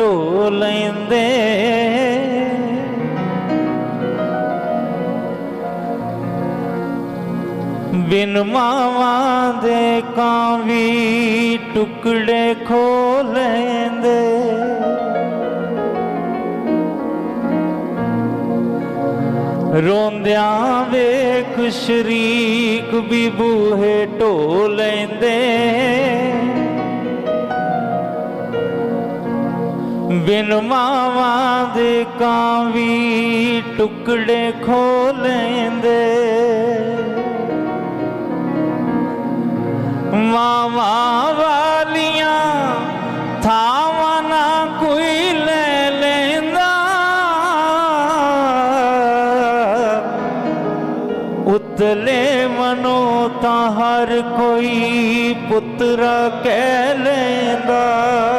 ਢੋ ਲੈਂਦੇ। ਬਿਨ ਮਾਵਾਂ ਦੇ ਕਾਂ ਵੀ ਟੁਕੜੇ ਖੋ ਲੈਂਦੇ। ਰੋਂਦਿਆਂ ਵੇਖ ਸ਼ਰੀਕ ਵੀ ਬੂਹੇ ਢੋ ਲੈਂਦੇ। ਬਿਨ ਮਾਵਾਂ ਦੇ ਕਾਂ ਵੀ ਟੁਕੜੇ ਖੋ ਲੈਂਦੇ ਮਾਵਾਂ ਵਾਲੀਆਂ ਥਾਵਾਂ ਨਾ ਕੋਈ ਲੈ ਲੈਂਦਾ। ਉਤਲੇ ਮਨੋ ਤਾਂ ਹਰ ਕੋਈ ਪੁੱਤਰ ਕਹਿ ਲੈਂਦਾ।